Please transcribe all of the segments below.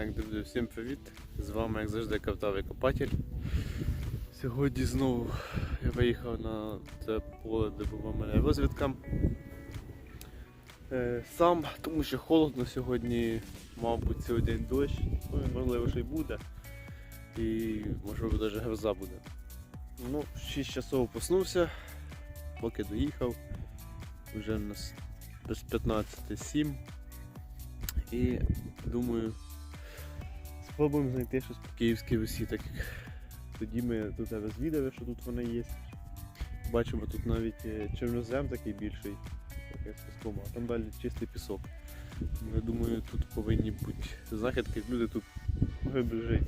Так, друзі, всім привіт! З вами, як завжди, Кавтавий Копатель. Сьогодні знову я виїхав на це поле, де була мене розвідка. Е, сам, тому що холодно сьогодні, мабуть, цілий день дощ, ну можливо, що й буде. І можливо навіть гроза буде. Ну, 6 часов проснувся, поки доїхав. Вже у нас без 15-7. І думаю, спробуємо знайти щось по київській весі, так як тоді ми тут розвідали, що тут вона є. Бачимо, тут навіть е, чорнозем такий більший, як з а там далі чистий пісок. Я думаю, тут повинні бути знахідки, люди тут жити.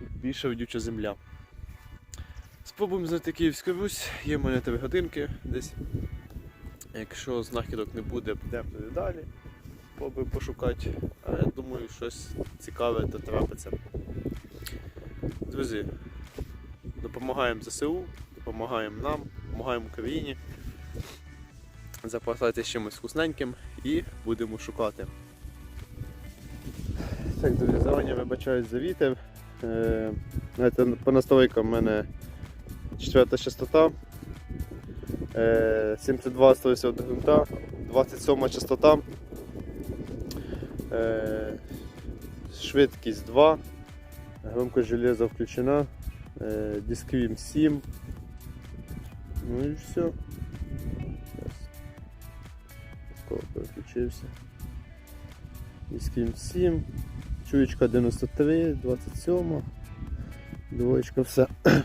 Більша родюча земля. Спробуємо знайти Київську Русь, є в мене 3 годинки десь. Якщо знахідок не буде, підемо туди далі спробую пошукати. А я думаю, щось цікаве та трапиться. Друзі, допомагаємо ЗСУ, допомагаємо нам, допомагаємо Україні. Запасайтесь чимось вкусненьким і будемо шукати. Так, друзі, зарані вибачаюсь за вітер. Е, по настройкам в мене четверта частота. Е, 72 180 грунта, 27 частота. Е, швидкість 2, громкость железа включена, е, дисквім 7. Ну і все. Скоро переключився. Дисквім 7, чуєчка 93, 27, двоєчка, все.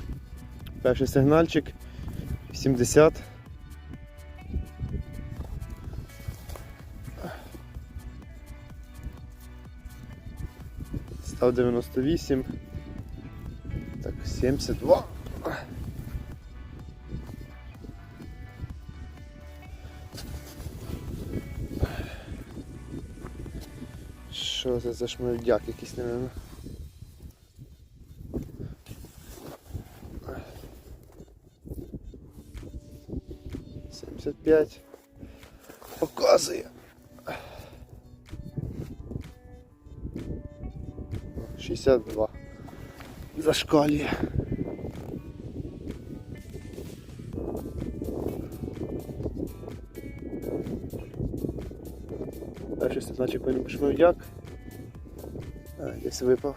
Перший сигнальчик 70. Став 98. Так, 72. Що це за шмельдяк якийсь, напевно? Сімдесят п'ять. Показує. 62. Зашкалює. Перший сигнальчик по як. А, десь випав.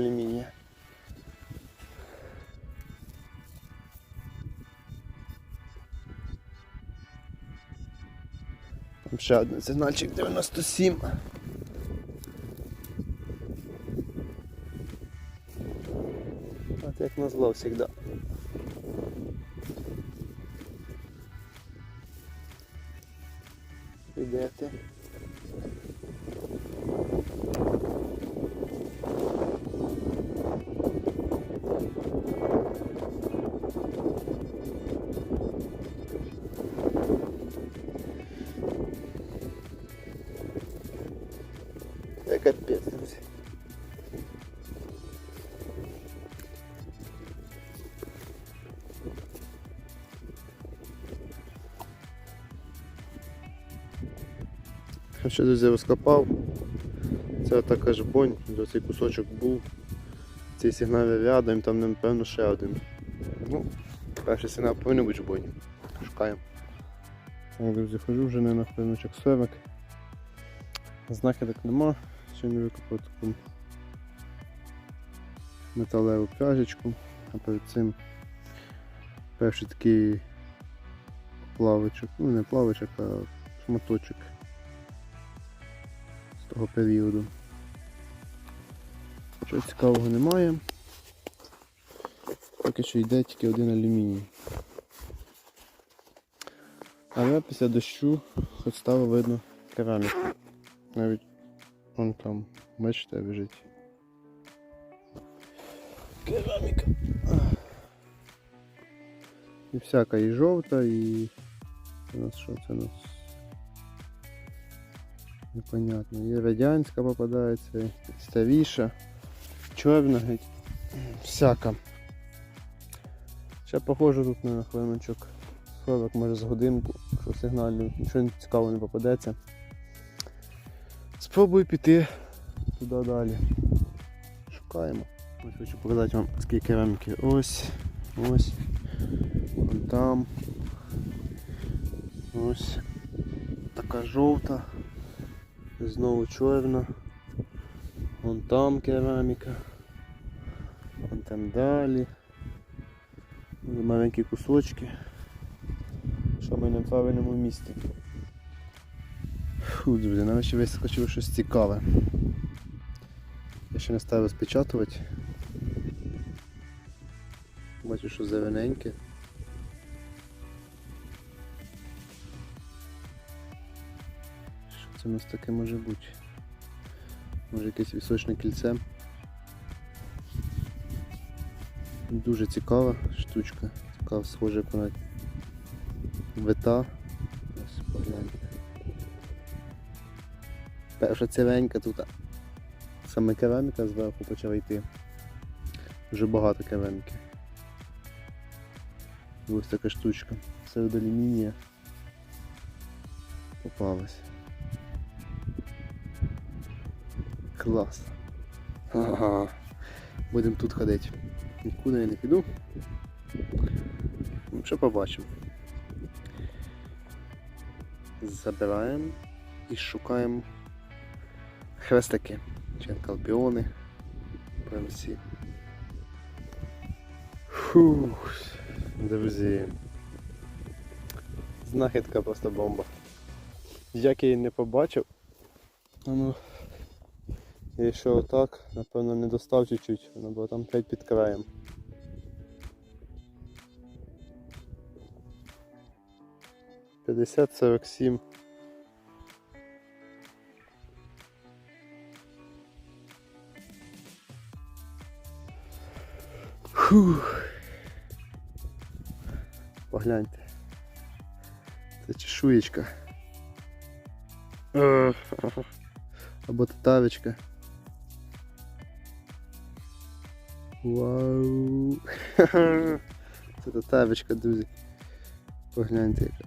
Себе кусочок. Там ще один сигнальчик 97. От як назло завжди. Що, друзі, розкопав. Це така ж бонь, де цей кусочок був. Цей сигнал рядом, там напевно ще один. Ну, перший сигнал повинен бути бонь. Шукаємо. Так, друзі, хожу вже не на хвилиночок 40. Знахідок нема, ще не викопав таку металеву пряжечку, а перед цим перший такий плавочок, ну не плавочок, а шматочок того періоду. Чого цікавого немає. Поки що йде тільки один алюміній. Але після дощу хоч стало видно кераміку. Навіть вон там, бачите, лежить. Кераміка. І всяка і жовта, і у нас що? Це у нас. Непонятно. Є радянська попадається, і старіша, чорна геть. Всяка. Ще похоже тут на хвилиночок 40, може з годинку, що сигналю, нічого цікавого не попадеться. Спробую піти туди далі. Шукаємо. Ось хочу показати вам скільки рамки. Ось, ось, там. Ось така жовта. Знову чорна. Вон там кераміка. Вон там далі. Маленькі кусочки. Що ми на правильному місці. Фу, друзі, нарешті вискочило щось цікаве. Я ще не став розпечатувати. Бачу, що зелененьке. Що у нас таке може бути? Може якесь вісочне кільце. Дуже цікава штучка. Така схожа як вона вита. Ось погляньте. Перша ціленька тут. Саме кераміка зверху почала йти. Вже багато кераміки. Ось така штучка. Серед алюмінія попалась. Клас. Ага. Будемо тут ходити. Нікуди я не піду. Ну, що побачимо. Забираємо і шукаємо хрестики, чи анкалпіони. Прям всі. Фух, друзі. Знахідка просто бомба. Як я її не побачив. Ну, і що отак, напевно, не достав чуть-чуть, воно було там 5 під краєм. П'ятдесят сорок сім. Фух. Погляньте. Це чешуєчка. Е, Або татавочка. Вау. Це татавочка, друзі. Погляньте яка.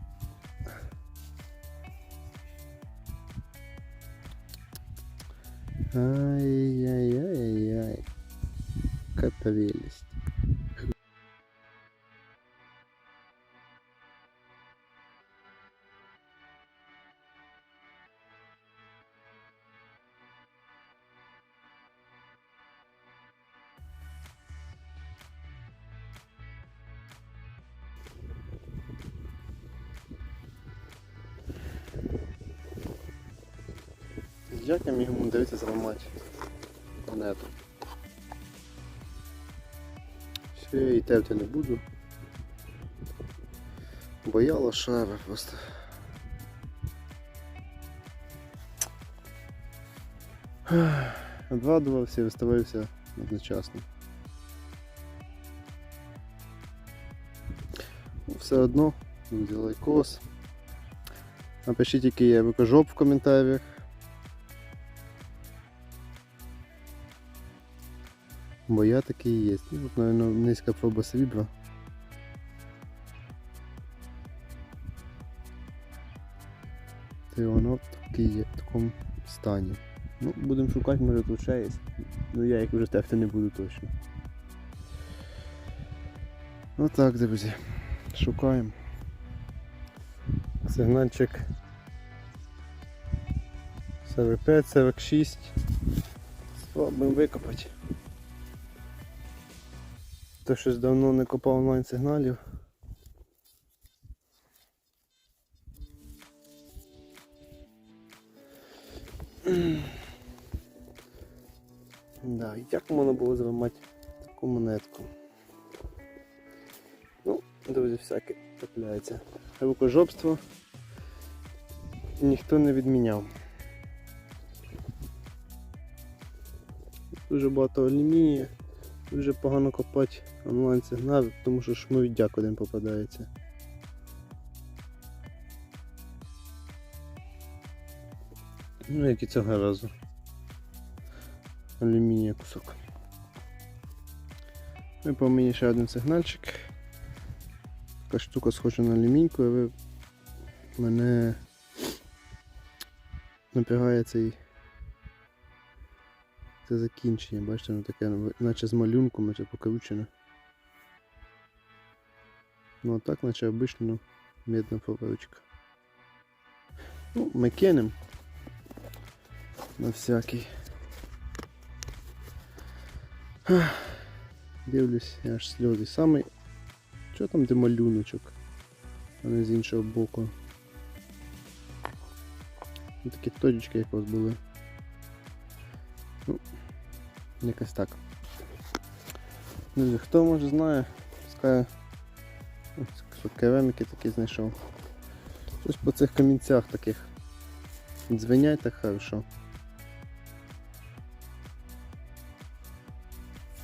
Ай-яй-яй-яй. Какая прелесть. Як я міг умудритися зламати монету? Все, я і терти не буду. Бо я лошара просто. Обрадувався і виставився одночасно. Ну, Все одно, друзі, лайкос. Напишіть, який я викажоп в коментарях. Бо я такий і є. Ну, тут, мабуть, низька проба срібла. Та воно в такому стані. Ну, будемо шукати, може тут ще є. Ну я їх вже тефти не буду точно. Ну так, друзі. Шукаємо. Сигнальчик 45-46. Спробуємо викопати. Хто щось давно не копав онлайн сигналів. Да, як можна було зламати таку монетку? Ну, друзі, всяке трапляється. Рукожопство ніхто не відміняв. Дуже багато алюмінія. Дуже погано копати онлайн сигнал, тому що шмовідяк один попадається. Ну як і цього разу. Алюмінія кусок. Ну і по мені ще один сигнальчик. Така штука схожа на алюмінку але мене напрягає цей це закінчення, бачите, воно таке, наче з малюнком, наче покручене. Ну а так, наче обично медна фабричка. Ну, ми кинем на всякий. Дивлюсь, я аж сльози. Самий. Що там де малюночок? А не з іншого боку. Ну, такі точечки якось були. Ну, якось так. Друзі, хто може знає, скаже, що кераміки такі знайшов. Щось по цих камінцях таких. Дзвенять так хорошо.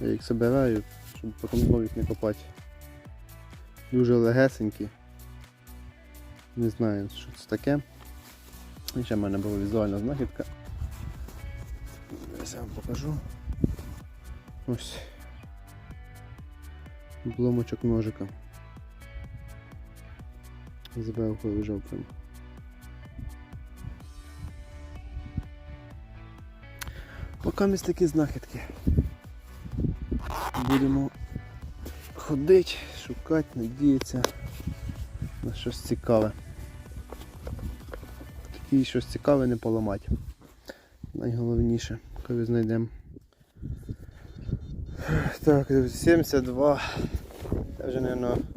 Я їх собираю, щоб потім знову їх не копати. Дуже легесенькі. Не знаю, що це таке. І ще в мене була візуальна знахідка. Я вам покажу. Ось. Обломочок ножика. Зверху лежав прям. Поки місь такі знахідки. Будемо ходити, шукати, надіятися на щось цікаве. І щось цікаве не поламати. Найголовніше, коли знайдемо. Так, 72. Це вже, мабуть,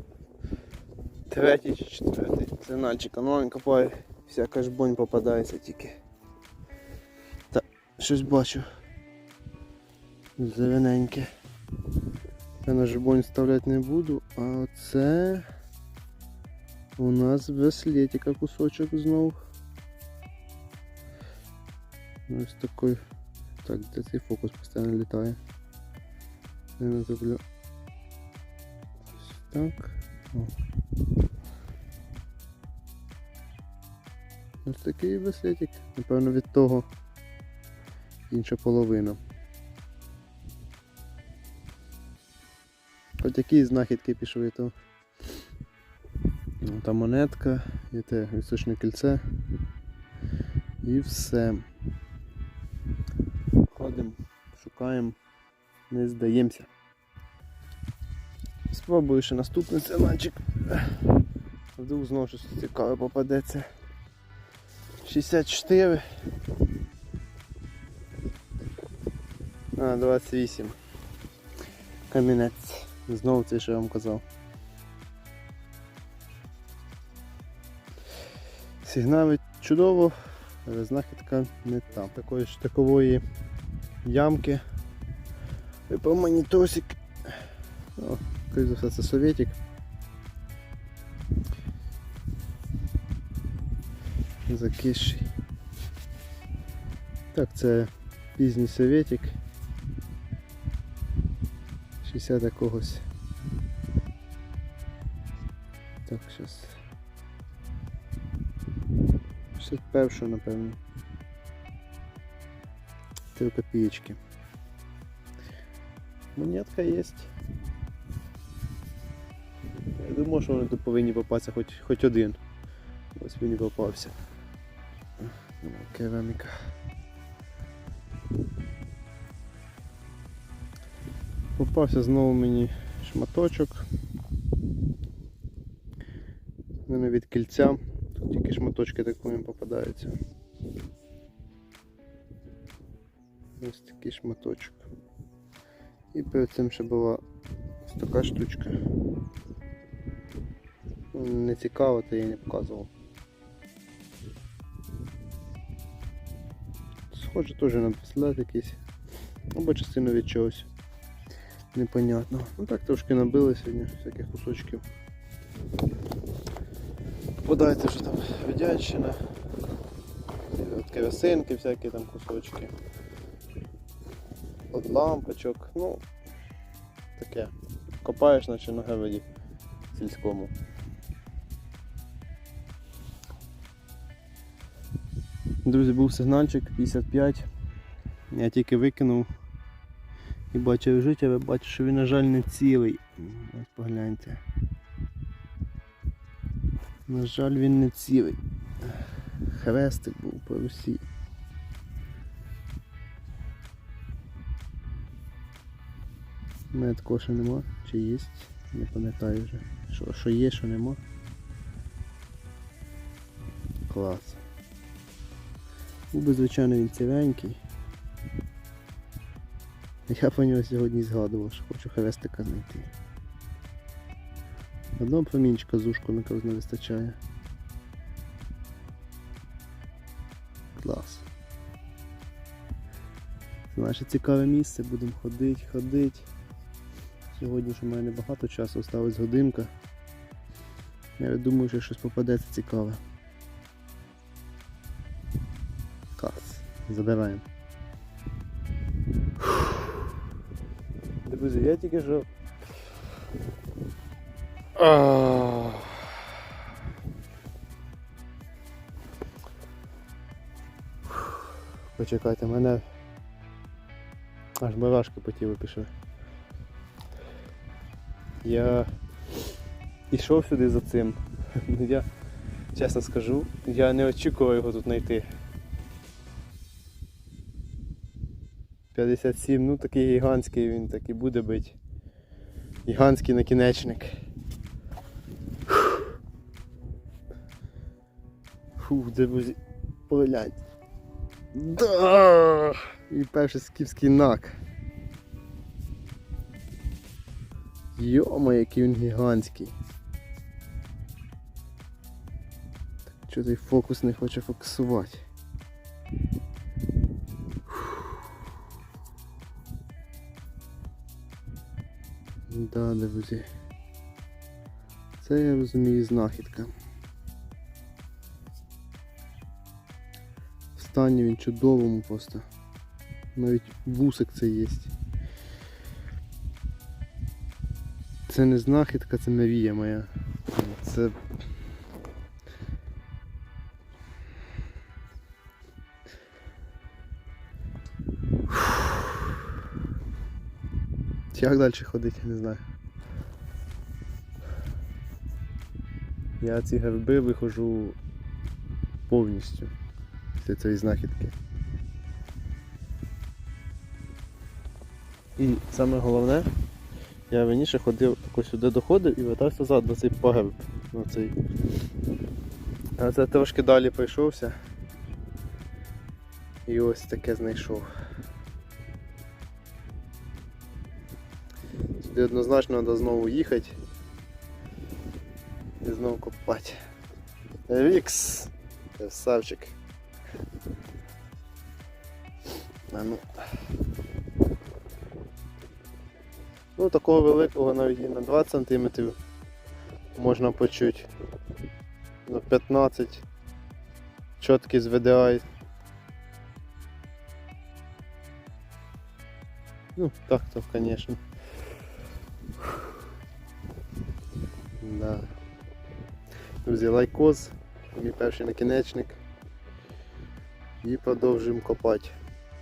третій чи четвертий сигнальчик. Ну, він копає, всяка ж бонь попадається тільки. Та, щось бачу. Зелененьке. Я на жбонь вставляти не буду, а оце у нас браслетика кусочок знов. Ось такой. Так, де цей фокус постійно літає. Я не зроблю. Ось так. О. Ось такий браслетик. Напевно від того інша половина. Хоч які знахідки пішли, то Ну, та монетка, і те вісочне кільце. І все. Ходимо, шукаємо, не здаємося. Спробую ще наступний сигнальчик. Вдруг знову щось цікаве попадеться. 64. А, 28. Камінець. Знову це, що я вам казав. Сигнали чудово, але знахідка не там. Такої ж такової ямки. Випав монітосик. О, скоріше за все це совєтик. Закисший. Так, це пізній совєтик. 60 якогось. Так, зараз. 61 напевно. 3 копеечки. Монетка є. Я думаю, що вони тут повинні попатися хоч, хоч один. Ось він і попався. Ну, Кераміка. Попався знову мені шматочок. Мене від кільця. Тут тільки шматочки такими попадаються. Ось такий шматочок. І перед цим ще була ось така штучка. Не цікаво, то я не показував. Схоже теж на браслет якийсь. Або частину від чогось. Непонятно. Ну так трошки набили сьогодні всяких кусочків. Попадається вже там. От керосинки, всякі там кусочки. От лампочок, ну таке. Копаєш наче на геведі сільському. Друзі, був сигнальчик 55. Я тільки викинув і бачив життя, ви бачите, що він, на жаль, не цілий. Ось погляньте. На жаль, він не цілий. Хрестик був по Русі. У мене такого нема. Чи є? Не пам'ятаю вже. Що, що є, що нема. Клас. Був звичайно, він ціленький. Я по нього сьогодні згадував, що хочу хрестика знайти. Одного промінчика з ушку на не вистачає. Клас. Це наше цікаве місце, будемо ходити, ходити. Сьогодні ж у мене багато часу, осталась годинка. Я думаю, що щось попадеться цікаве. Забираємо. Друзі, я тільки що. Ах. Почекайте, мене аж мурашки по тілу пішли. Я йшов сюди за цим. Ну, Я чесно скажу, я не очікував його тут знайти. 57, ну такий гігантський він так буде бить. Гігантський накінечник. Фух, друзі, поглянь. Да! І перший скіфський нак. Йома, який він гігантський. Так, чого цей фокус не хоче фокусувати? Да, друзі. Це я розумію знахідка. В стані він чудовому просто. Навіть вусик це є. Це не знахідка, це мрія моя. Це. Як далі ходити, не знаю. Я ці герби виходжу повністю після цієї знахідки. І саме головне, я раніше ходив тако сюди доходив і вертався назад на цей пагорб. На цей. А це трошки далі пройшовся. І ось таке знайшов. Сюди однозначно треба знову їхати і знову копати. Вікс! Красавчик. А ну. Ну такого великого навіть і на 20 см можна почути. На 15 чіткий з VDI. Ну, так то, Да. Друзі, лайкоз, мій перший накінечник. І продовжуємо копати.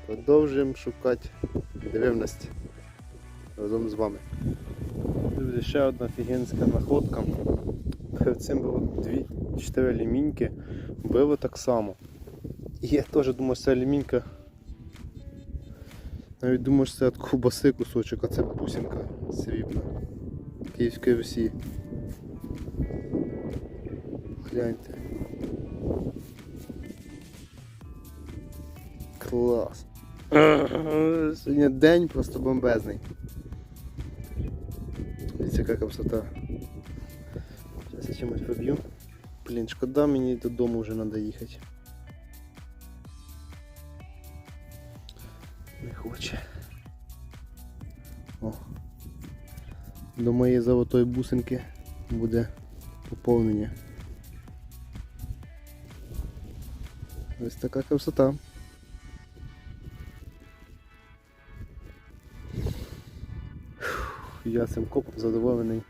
Продовжуємо шукати дививності разом з вами. Друзі, ще одна офігенська находка. Перед цим було дві чотири ліміньки, було так само. І я теж думав, що це лімінька. Навіть думав, що це від ковбаси кусочок, а це бусинка срібна. Київської Русі. Гляньте. Клас. Сьогодні день просто бомбезний. Дивіться, яка красота. Зараз я чимось поб'ю. Блін, шкода мені додому вже треба їхати. Не хоче. О. До моєї золотої бусинки буде поповнення. Ось така красота. Я цим копом задоволений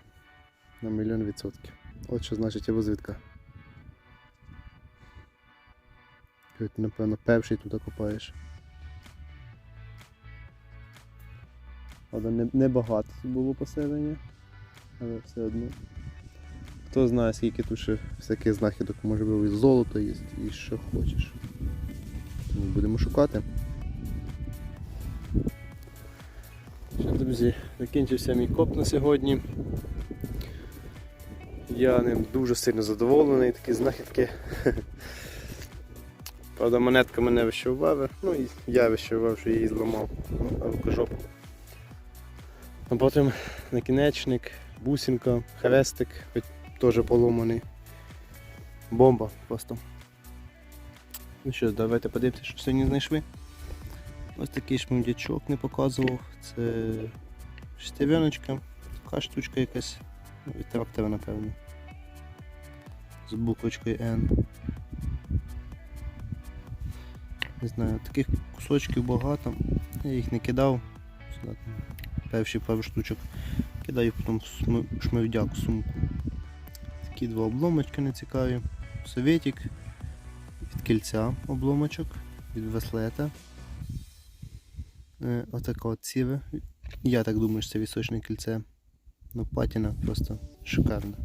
на мільйон відсотків. От що значить розвідка. Ти, напевно, перший тут копаєш. Правда, не, не було поселення, але все одно. Хто знає, скільки тут ще всяких знахідок, може і золото є, і що хочеш. Тому будемо шукати. Що, друзі, закінчився мій коп на сьогодні. Я ним дуже сильно задоволений, такі знахідки. Правда, монетка мене вищувала, ну і я вищував, що її зламав. Ну, а. А потім накінечник, бусинка, хрестик, теж поломаний. Бомба просто. Ну що, давайте подивимося, що сьогодні знайшли. Ось такий шмундячок не показував. Це шестереночка, така штучка якась. Ну, Від трактора, напевно. З буквочкою N. Не знаю, таких кусочків багато. Я їх не кидав. Перші пару штучок. Кидаю потім в в сумку. Такі два обломочки нецікаві. Советик від кільця обломочок, від веслета. Е, Отака от сіве. Я так думаю, що це вісочне кільце. Ну, патіна просто шикарна.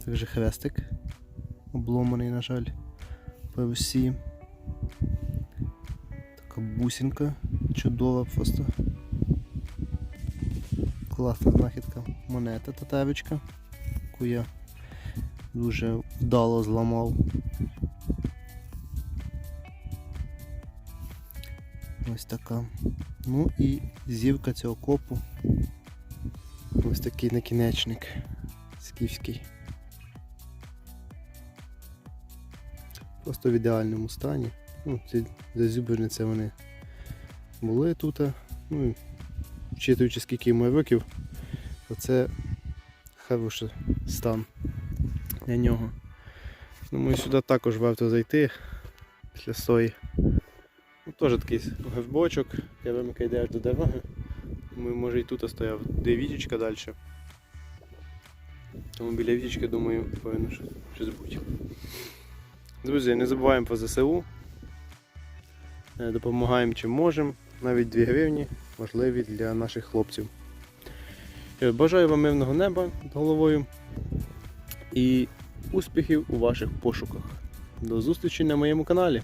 Також хрестик обломаний, на жаль, всі. Така бусинка чудова просто. Класна знахідка. Монета татарочка, яку я дуже вдало зламав. Ось така. Ну і зівка цього копу. Ось такий накінечник скіфський. Просто в ідеальному стані. Ну, ці зазюберниці вони були тут. Ну, вчитуючи скільки йому років, то це хороший стан для нього. Думаю, сюди також варто зайти після сої. Ну, Теж такий грибочок, я вимика йде аж до дороги. Думаю, може і тут стояв, де вітічка далі. Тому біля вітічки, думаю, повинно щось, щось бути. Друзі, не забуваємо про ЗСУ. Е, Допомагаємо чим можемо. Навіть 2 гривні важливі для наших хлопців. Е, Бажаю вам мирного неба над головою і успіхів у ваших пошуках. До зустрічі на моєму каналі.